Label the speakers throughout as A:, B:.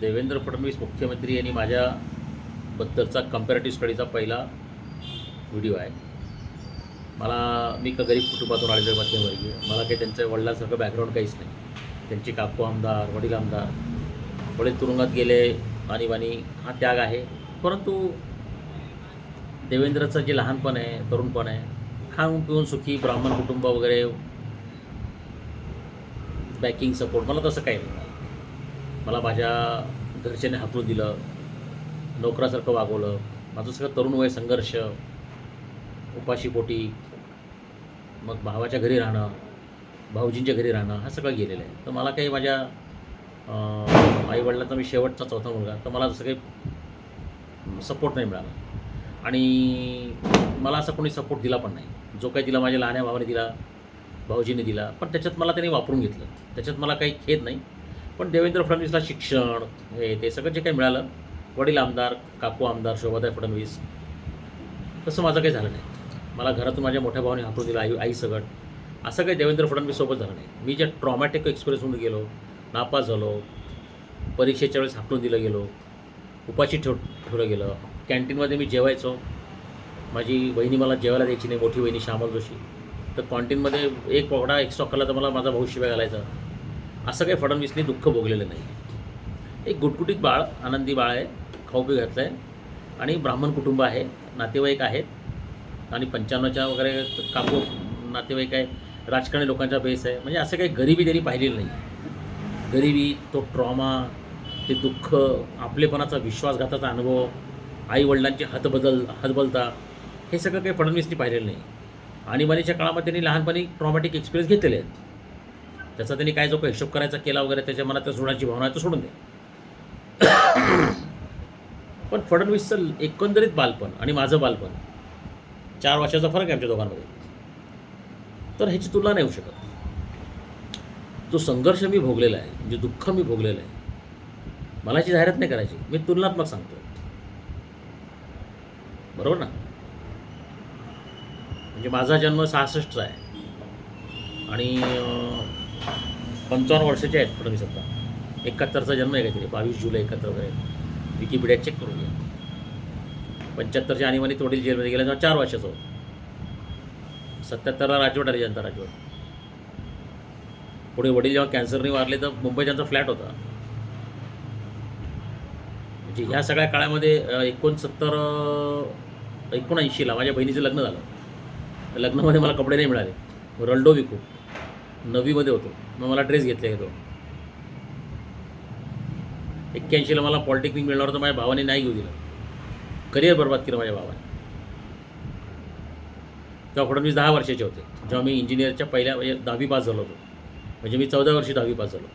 A: देवेंद्र फडणवीस मुख्यमंत्री यांनी माझ्याबद्दलचा कम्पॅरेटिव्ह स्टडीचा पहिला व्हिडिओ आहे. मला मी का गरीब कुटुंबातून आलेलो आहे मध्यमवर्गीय मला काही त्यांच्या वडिलांसारखं बॅकग्राऊंड काहीच नाही. त्यांचे काकू आमदार वडील आमदार वडील तुरुंगात गेले आणीबाणी हा त्याग आहे. परंतु देवेंद्रचं जे लहानपण आहे तरुणपण आहे खाऊन पिऊन सुखी ब्राह्मण कुटुंब वगैरे बॅकिंग सपोर्ट मला तसं काही नाही. मला माझ्या घरच्याने हातून दिलं नोकरासारखं वागवलं माझं सगळं तरुण वय संघर्ष उपाशीपोटी मग भावाच्या घरी राहणं भाऊजींच्या घरी राहणं हा सगळं गेलेलं आहे. तर मला काही माझ्या आईवडिलांचा मी शेवटचा चौथा मुलगा तर मला जसं काही सपोर्ट नाही मिळाला. आणि मला असा कोणी सपोर्ट दिला पण नाही. जो काही दिला माझ्या लहान्या भावाने दिला भाऊजीने दिला पण त्याच्यात मला त्यांनी वापरून घेतलं. त्याच्यात मला काही खेद नाही. पण देवेंद्र फडणवीसला शिक्षण हे ते सगळं जे काही मिळालं वडील आमदार काकू आमदार शोभाताई फडणवीस तसं माझं काही झालं नाही. मला घरातून माझ्या मोठ्या भावाने हातून दिला आई आई सगळं. असं काही देवेंद्र फडणवीससोबत झालं नाही. मी ज्या ट्रॉमॅटिक एक्सपिरियन्समध्ये गेलो नापास झालो परीक्षेच्या वेळेस हाकलून दिलं गेलो उपाशी ठेव ठेवलं गेलं. कॅन्टीनमध्ये मी जेवायचो. माझी बहिणी मला जेवायला द्यायची नाही मोठी बहिणी श्यामल जोशी. तर कॉन्टीनमध्ये एक पकडा एक्स्ट्रा खाल्ला तर मला माझा भाऊ शिवाय घालायचा. असं काही फडणवीसने दुःख भोगलेलं नाही. एक गुटगुटीत बाळ आनंदी बाळ आहे खाऊ पी घातलं आहे आणि ब्राह्मण कुटुंब आहे नातेवाईक आहेत आणि पंच्याण्णवच्या वगैरे काकू नातेवाईक आहे राजकारणी लोकांचा बेस आहे. म्हणजे असं काही गरिबी त्यांनी पाहिलेलं नाही. गरिबी तो ट्रॉमा ते दुःख आपलेपणाचा विश्वासघाताचा अनुभव आईवडिलांचे हतबदल हतबलता हे सगळं काही फडणवीसनी पाहिलेलं नाही. आणीबाणीच्या काळामध्ये त्यांनी लहानपणी ट्रॉमॅटिक एक्सपिरियन्स घेतलेले आहेत. त्याचा त्यांनी काय जो काही हिशोब करायचा केला वगैरे त्याच्या मनात त्या सोडण्याची भावना आहे तो सोडून दे. पण फडणवीसचं एकंदरीत बालपण आणि माझं बालपण चार वर्षाचा फरक आहे आमच्या दोघांमध्ये. तर ह्याची तुलना नाही होऊ शकत. जो संघर्ष मी भोगलेला आहे जे दुःख मी भोगलेलं आहे मला याची जाहिरात नाही करायची. मी तुलनात्मक सांगतो बरोबर ना? म्हणजे माझा जन्म सहासष्टचा आहे. आणि पंचावन्न वर्षाचे आहेत फडणवीस आता एकाहत्तरचा जन्म आहे काहीतरी बावीस जुलै एकाहत्तर वगैरे. विकिपीडिया चेक करून घ्या. पंच्याहत्तरच्या आणीबाणीत तोडील जेलमध्ये गेला तेव्हा चार वर्षाचा होता. सत्याहत्तरला राजवट आली जनता राजवट. पुढे वडील जेव्हा कॅन्सरने वारले तर मुंबई त्यांचा फ्लॅट होता. म्हणजे ह्या सगळ्या काळामध्ये एकोणसत्तर एकोणऐंशीला माझ्या बहिणीचं लग्न झालं. लग्नामध्ये मला कपडे नाही मिळाले. रल्डो विकू. नववीमध्ये होतो. मग मला ड्रेस घेतला येतो एक्क्याऐंशीला मला पॉलिटेक्निक मिळणार होतं माझ्या भावाने नाही घेऊ दिलं. करिअर बर्बाद केलं माझ्या भावाने. तेव्हा फडणवीस दहा वर्षाचे होते. जेव्हा मी इंजिनिअरच्या पहिल्या म्हणजे दहावी पास झालो होतो. म्हणजे मी चौदा वर्षी दहावी पास झालो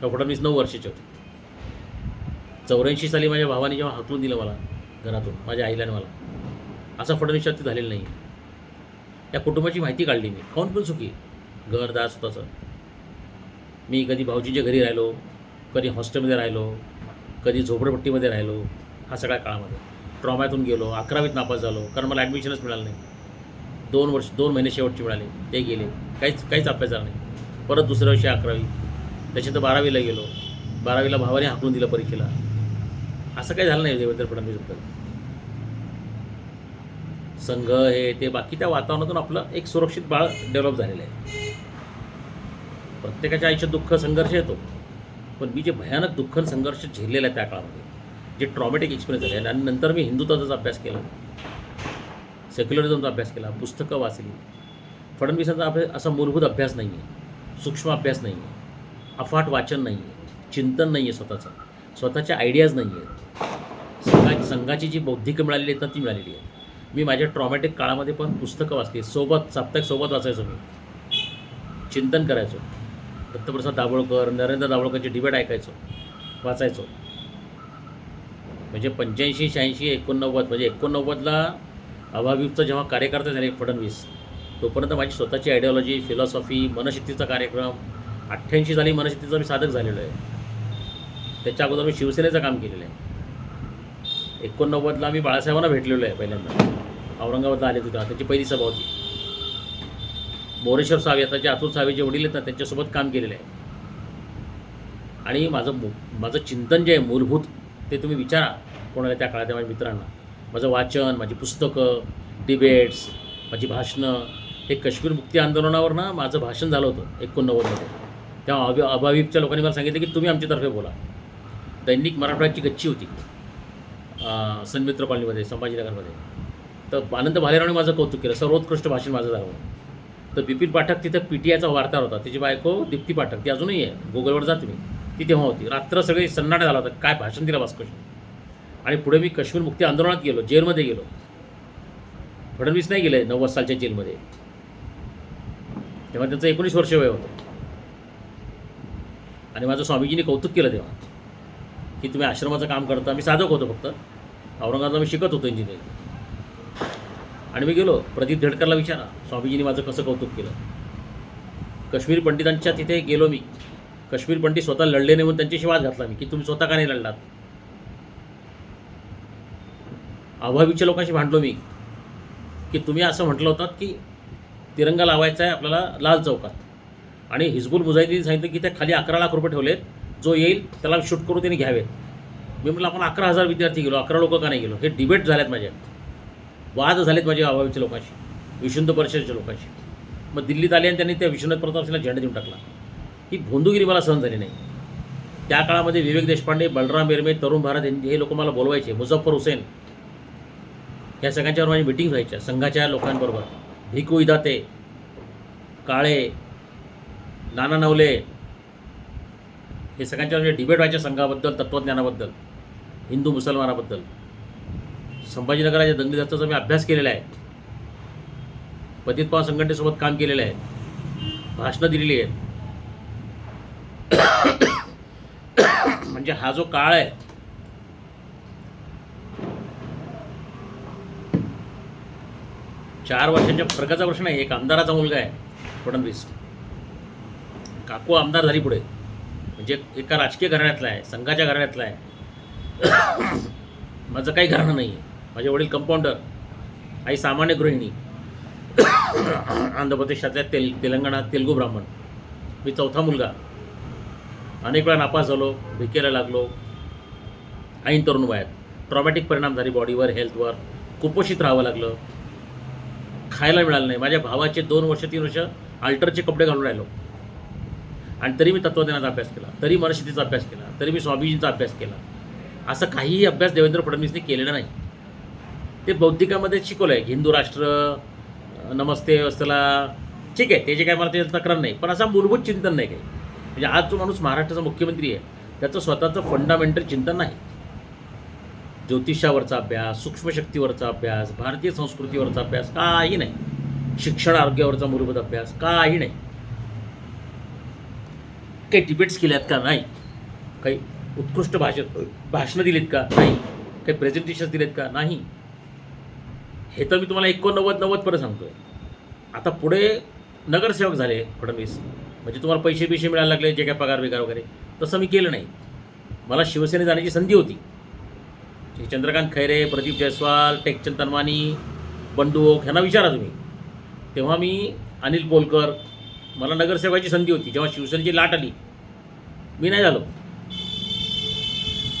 A: तेव्हा फडणवीस नऊ वर्षाचे होते. चौऱ्याऐंशी साली माझ्या भावाने जेव्हा हाकलून दिलं मला घरातून माझ्या आईला मला असं फडणवीसच्या झालेलं नाही त्या कुटुंबाची माहिती काढली मी. काऊन पण सुखी घरदार स्वतःचं मी कधी भाऊजीच्या घरी राहिलो कधी हॉस्टेलमध्ये राहिलो कधी झोपडपट्टीमध्ये राहिलो हा सगळ्या काळामध्ये. ट्रॉम्यातून गेलो अकरावीत नापास झालो कारण मला ॲडमिशनच मिळालं नाही. दोन वर्ष दोन महिने शेवटचे मिळाले ते गेले. काहीच काहीच अभ्यास झाला नाही. परत दुसऱ्या वर्षी अकरावी. त्याच्यात बारावीला गेलो. बारावीला भावाने हाकलून दिलं परीक्षेला. असं काही झालं नाही देवेंद्र फडणवीसबद्दल. संघ हे ते बाकी त्या वातावरणातून आपलं एक सुरक्षित बाळ डेव्हलप झालेलं आहे. प्रत्येकाच्या आयुष्यात दुःख संघर्ष येतो. पण मी जे भयानक दुःख संघर्ष झेललेला आहे त्या काळामध्ये जे ट्रॉमॅटिक एक्सपिरियन्स झाले आणि नंतर मी हिंदुत्वाचा अभ्यास केला. सेक्युलरिझमचा अभ्यास केला पुस्तकं वाचली. फडणवीसांचा अभ्यास असा मूलभूत अभ्यास नाही आहे सूक्ष्म अभ्यास नाही आहे अफाट वाचन नाही आहे चिंतन नाही आहे स्वतःचं स्वतःच्या आयडियाज नाही आहेत संघा संघाची जी बौद्धिक मिळालेली आहेत ना ती मिळालेली आहे मी माझ्या ट्रॉमॅटिक काळामध्ये पण पुस्तकं वाचली. सोबत साप्ताहिक सोबत वाचायचो मी. चिंतन करायचो. दत्तप्रसाद दाभोळकर नरेंद्र दाभोळकरचे डिबेट ऐकायचो. वाचायचो. म्हणजे पंच्याऐंशी शहाऐंशी एकोणनव्वद म्हणजे एकोणनव्वदला अभाविपचा जेव्हा कार्यकर्ता झाले फडणवीस तोपर्यंत माझी स्वतःची आयडिओलॉजी फिलॉसॉफी मनशक्तीचा कार्यक्रम अठ्ठ्याऐंशी साली मनशक्तीचा मी साधक झालेलो आहे. त्याच्या अगोदर मी शिवसेनेचं काम केलेलं आहे. एकोणनव्वदला मी बाळासाहेबांना भेटलेलो आहे पहिल्यांदा. औरंगाबादला आले होते त्याची पहिली सभा होती. बोरेश्वर सावे आता जे अतुल सावे जे वडील आहेत ना त्यांच्यासोबत काम केलेलं आहे. आणि माझं माझं चिंतन जे आहे मूलभूत ते तुम्ही विचारा कोणाला त्या काळातल्या माझ्या मित्रांना. माझं वाचन माझी पुस्तकं डिबेट्स माझी भाषणं हे काश्मीर मुक्ती आंदोलनावर ना माझं भाषण झालं होतं एकोणनव्वदमध्ये. तेव्हा अभि अभाविपच्या लोकांनी मला सांगितलं की तुम्ही आमच्यातर्फे बोला. दैनिक मराठवाड्याची गच्ची होती. सन्मित्र कॉलनीमध्ये संभाजीनगरमध्ये. तर आनंद भालेरावने माझं कौतुक केलं. सर्वोत्कृष्ट भाषण माझं झालं. तर बिपिन पाठक तिथं पी टी आयचा वार्ताहर होता. तिची बायको दीप्ती पाठक. ती अजूनही आहे. गुगलवर जा तुम्ही ती तेव्हा होती. रात्र सगळी सन्नाटा झाला होता. काय भाषण दिलं भास्कर आणि पुढे मी काश्मीर मुक्ती आंदोलनात गेलो. जेलमध्ये गेलो. फडणवीस नाही गेले नव्वद सालच्या जेलमध्ये. तेव्हा त्यांचं एकोणीस वर्ष वय होतं. आणि माझं स्वामीजीने कौतुक केलं तेव्हा. की तुम्ही आश्रमाचं काम करता. मी साधक होतो फक्त. औरंगाबादला मी शिकत होतो इंजिनिअरिंग आणि मी गेलो. प्रदीप धडकरला विचारा. स्वामीजींनी माझं कसं कौतुक केलं? काश्मीर पंडितांच्या तिथे गेलो मी. काश्मीर पंडित स्वतः लढले नाही म्हणून त्यांच्याशी वाद घातला मी की तुम्ही स्वतः का नाही लढलात? अभावीच्या लोकांशी भांडलो मी की तुम्ही असं म्हटलं होतात की तिरंगा लावायचा आहे आपल्याला लाल चौकात. आणि हिजबुल मुजाहिदीन सांगितलं की त्या खाली अकरा लाख रुपये ठेवलेत. जो येईल त्याला शूट करून त्यांनी घ्यावेत. मी म्हटलं आपण अकरा हजार विद्यार्थी गेलो अकरा लोक का नाही गेलो? हे डिबेट झाल्यात माझ्या वाद झालेत माझ्या अभावीच्या लोकांशी विशुद्ध परिषदेच्या लोकांशी. मग दिल्लीत आले आणि त्यांनी त्या विश्वनाथ प्रताप सिंगला झेंडा देऊन टाकला. ही भोंदूगिरी मला सहन झाली नाही. त्या काळामध्ये विवेक देशपांडे बलराम बेरमे तरुण भारत हे लोक मला बोलवायचे मुझफ्फर हुसेन. या सगळ्यांच्यावर माझी मिटिंग व्हायच्या संघाच्या लोकांबरोबर. भिकू इदाते काळे नाना नवले. हे सगळ्यांच्यावर डिबेट व्हायच्या संघाबद्दल तत्त्वज्ञानाबद्दल हिंदू मुसलमानाबद्दल संभाजीनगराच्या दंगलीचा मी अभ्यास केलेला आहे. पतित पवार संघटनेसोबत काम केलेलं आहे. भाषणं दिलेली आहेत. म्हणजे हा जो काळ आहे चार वर्षांच्या फरकाचा प्रश्न आहे. एक आमदाराचा मुलगा आहे फडणवीस. काकू आमदार झाली पुढे. म्हणजे एका राजकीय घराण्यातला आहे संघाच्या घराण्यातला आहे. माझं काही घराणं नाही आहे माझे वडील कंपाऊंडर आई सामान्य गृहिणी. आंध्र प्रदेशातल्या तेल तेलंगणा तेलगू ब्राह्मण. मी चौथा मुलगा. अनेक वेळा नापास झालो भिकेला लागलो. ऐन तरुण वयात. ट्रॉमॅटिक परिणाम झाले बॉडीवर हेल्थवर कुपोषित राहावं लागलं. खायला मिळालं नाही. माझ्या भावाचे दोन वर्ष तीन वर्ष अल्टरचे कपडे घालून राहिलो. आणि तरी मी तत्त्वज्ञानाचा अभ्यास केला. तरी मनस्थितीचा अभ्यास केला. तरी मी स्वामीजींचा अभ्यास केला. असं काहीही अभ्यास देवेंद्र फडणवीसने केलेला नाही. ते बौद्धिकामध्ये शिकवलं आहे हिंदू राष्ट्र नमस्ते व्यवस्थेला ठीक आहे त्याचे काय मला त्याची तक्रार नाही. पण असा मूलभूत चिंतन नाही काही. म्हणजे आज जो माणूस महाराष्ट्राचा मुख्यमंत्री आहे त्याचं स्वतःचं फंडामेंटल चिंतन नाही. ज्योतिषावरचा अभ्यास सूक्ष्मशक्तीवरचा अभ्यास भारतीय संस्कृतीवरचा अभ्यास काही नाही. शिक्षण आरोग्यावरचा मूलभूत अभ्यास काही नाही. काही डिबेट्स केल्यात का? नाही. काही उत्कृष्ट भाषण भाषणं दिलीत का? नाही. काही प्रेझेंटेशन्स दिलेत का? नाही. हे तर मी तुम्हाला एकोणनव्वद नव्वदपर्यंत सांगतो आहे आता पुढे नगरसेवक झाले फडणवीस म्हणजे तुम्हाला पैसे बिशे मिळायला लागले जे काय पगार बिगार वगैरे तसं मी केलं नाही. मला शिवसेनेत जाण्याची संधी होती. चंद्रकांत खैरे प्रदीप जयस्वाल टेकचंद तनवानी बंडू ओक ह्यांना विचारा तुम्ही. तेव्हा मी अनिल पोलकर मला नगरसेवकाची संधी होती. जेव्हा शिवसेनेची लाट आली मी नाही झालो.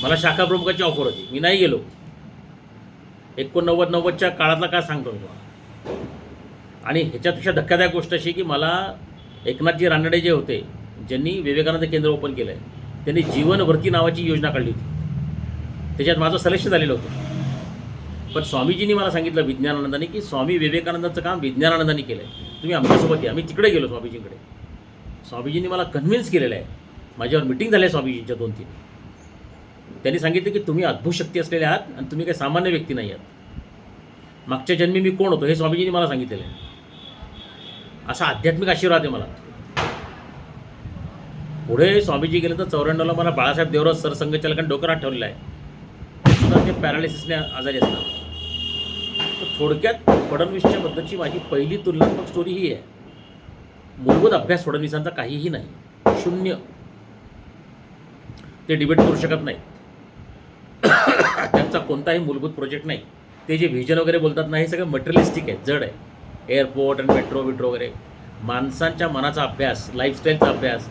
A: मला शाखा प्रमुखाची ऑफर होती. मी नाही गेलो. एकोणनव्वद नव्वदच्या काळातला काय सांगतो तुम्हाला? आणि ह्याच्यापेक्षा धक्कादायक गोष्ट अशी की मला एकनाथजी रानडे जे होते ज्यांनी विवेकानंद केंद्र ओपन केलं आहे त्यांनी जीवनभरती नावाची योजना काढली होती. त्याच्यात माझं सलेक्शन झालेलं होतं. पण स्वामीजींनी मला सांगितलं विज्ञानानंदाने की स्वामी विवेकानंदाचं काम विज्ञानानंदाने केलं आहे तुम्ही आमच्यासोबत या. मी तिकडे गेलो स्वामीजींकडे. स्वामीजींनी मला कन्व्हिन्स केलेलं आहे. माझ्यावर मिटिंग झाली आहे स्वामीजींच्या दोन तीन त्यांनी सांगितलं की तुम्ही अद्भुत शक्ती असलेले आहात आणि तुम्ही काही सामान्य व्यक्ती नाही आहात. मागच्या जन्मी मी कोण होतो हे स्वामीजींनी मला सांगितलेलं आहे. असा आध्यात्मिक आशीर्वाद आहे मला. पुढे स्वामीजी गेले तर चौऱ्याण्णवला मला बाळासाहेब देवराज सरसंघचालकांनी डोकरात ठेवलेलं आहे. ते सुद्धा ते पॅरालिसिसने आजारी असतात. तर थोडक्यात फडणवीसच्या बद्दलची माझी पहिली तुलनात्मक स्टोरी ही आहे. मूलभूत अभ्यास फडणवीसांचा काहीही नाही. शून्य. ते डिबेट करू शकत नाही त्यांचा कोणताही मूलभूत प्रोजेक्ट नाही. ते जे व्हिजन वगैरे बोलतात ना हे सगळं मटेरियलिस्टिक आहे जड आहे. एअरपोर्ट आणि मेट्रो विट्रो वगैरे. माणसांच्या मनाचा अभ्यास लाईफस्टाईलचा अभ्यास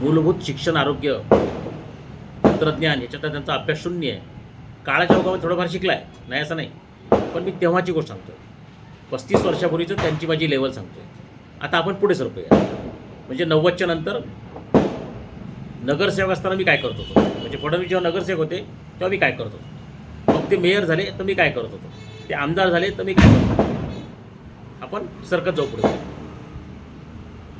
A: मूलभूत शिक्षण आरोग्य तंत्रज्ञान याच्यात त्यांचा अभ्यास शून्य आहे. काळाच्या ओघामध्ये थोडंफार शिकला आहे नाही असं नाही. पण मी तेव्हाची गोष्ट सांगतो पस्तीस वर्षापूर्वीचं त्यांची माझी लेवल सांगतो आता आपण पुढे सरकूया. म्हणजे नव्वदच्या नंतर नगरसेवक असताना मी काय करत होतो? म्हणजे फडणवीस जेव्हा नगरसेवक होते तेव्हा मी काय करत होतो? मग ते मेयर झाले तर मी काय करत होतो? ते आमदार झाले तर मी काय करत होतो? आपण सरकत जाऊ पुढे.